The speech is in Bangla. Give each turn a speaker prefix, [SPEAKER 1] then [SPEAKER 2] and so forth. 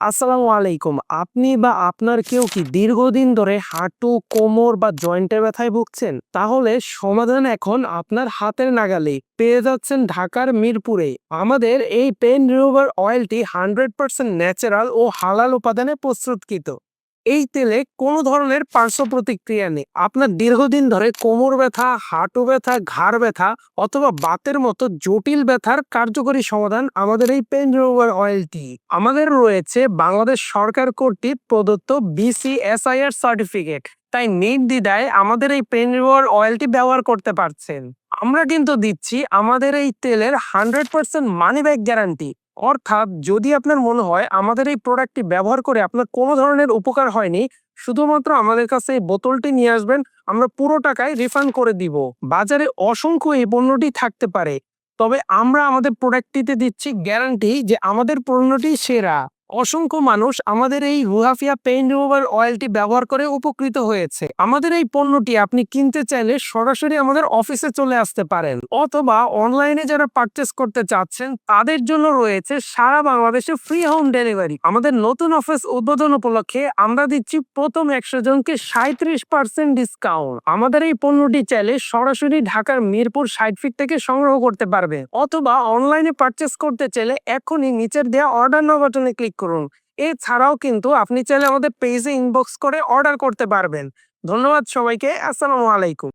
[SPEAKER 1] আসসালামু আলাইকুম। আপনি বা আপনার কেউ কি দীর্ঘদিন ধরে হাঁটু, কোমর বা জয়েন্টের ব্যথায় ভুগছেন? তাহলে সমাধান এখন আপনার হাতের নাগালে। পেয়ে যাচ্ছেন ঢাকার মিরপুরে। আমাদের এই পেন রিমুভার অয়েলটি হান্ড্রেড পার্সেন্ট ন্যাচারাল ও হালাল উপাদানে প্রস্তুতকৃত। এই তেলে কোনো ধরনের পার্শ্ব প্রতিক্রিয়া নেই। আপনার দীর্ঘদিন ধরে কোমর ব্যথা, হাঁটু ব্যথা, ঘাড় ব্যথা অথবা বাতের মতো জটিল ব্যথার কার্যকরী সমাধান আমাদের এই পেন অয়েলটি। আমাদের রয়েছে বাংলাদেশ সরকার কর্তৃক প্রদত্ত বিসিএসআইআর সার্টিফিকেট। তাই নির্দ্বিধায় আমাদের এই পেন অয়েলটি ব্যবহার করতে পারছেন। আমরা কিন্তু দিচ্ছি আমাদের এই তেলের hundred percent money back guarantee অর্থাৎ যদি আপনার মনে হয় আমাদের এই প্রোডাক্টটি ব্যবহার করে আপনার কোনো ধরনের উপকার হয়নি, শুধুমাত্র আমাদের কাছে এই বোতলটি নিয়ে আসবেন, আমরা পুরো টাকায় রিফান্ড করে দিব। বাজারে অসংখ্য এই পণ্যটি থাকতে পারে। তবে আমরা আমাদের প্রোডাক্টটিতে দিচ্ছি গ্যারান্টি যে আমাদের পণ্যটি সেরা। অসংখ্য মানুষ আমাদের এই রুহাফিয়া পেইন রিমুভার অয়েলটি ব্যবহার করে উপকৃত হয়েছে। আমাদের এই পণ্যটি আপনি কিনতে চাইলে সরাসরি আমাদের অফিসে চলে আসতে পারেন অথবা অনলাইনে যারা পারচেস করতে চাচ্ছেন, তাদের জন্য রয়েছে সারা বাংলাদেশে ফ্রি হোম ডেলিভারি আমাদের নতুন অফিস উদ্বোধন উপলক্ষে আমরা দিচ্ছি প্রথম একশো জনকে সাঁত্রিশ পার্সেন্ট ডিসকাউন্ট আমাদের এই পণ্যটি চাইলে সরাসরি ঢাকার মিরপুর ষাট ফিট থেকে সংগ্রহ করতে পারবে। অথবা অনলাইনে পারচেস করতে চাইলে এখনই নিচের দেওয়া অর্ডার নাও বাটনে ক্লিক করুন। এছাড়াও কিন্তু আপনি চাইলে আমাদের পেজে ইনবক্স করে অর্ডার করতে পারবেন। ধন্যবাদ সবাইকে। আসসালামু আলাইকুম।